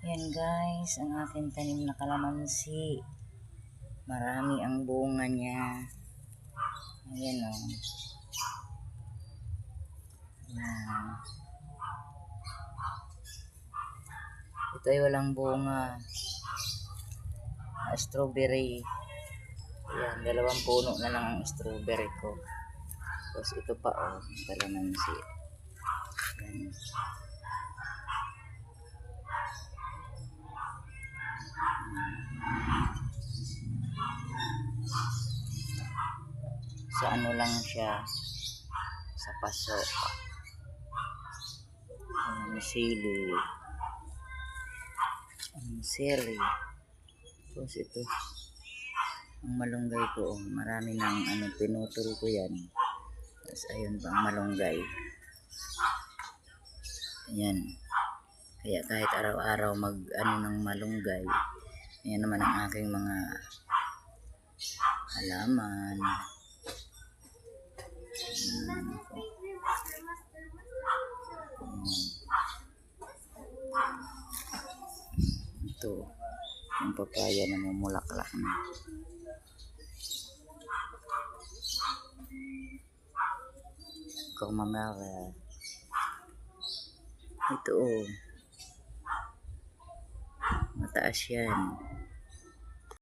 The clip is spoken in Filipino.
Yan guys, ang aking tanim na kalamansi. Marami ang bunga niya. Ayan o. Oh. Ayan. Ito ay walang bunga. Ah, strawberry. Ayan, dalawang puno na lang ang strawberry ko. Tapos ito pa o, oh, kalamansi. Ayan. Sa ano lang siya sa paso. Ang sili. Ang sili. Tapos ito ang malunggay ko oh, marami nang ano pinutol ko yan. Tapos ayun pa ang malunggay. Ayan. Kaya kahit araw-araw mag ano ng malunggay yan naman ang aking mga halaman Ito, yung papaya na mamulaklak na. Ikaw mamara. Ito oh. Mataas yan.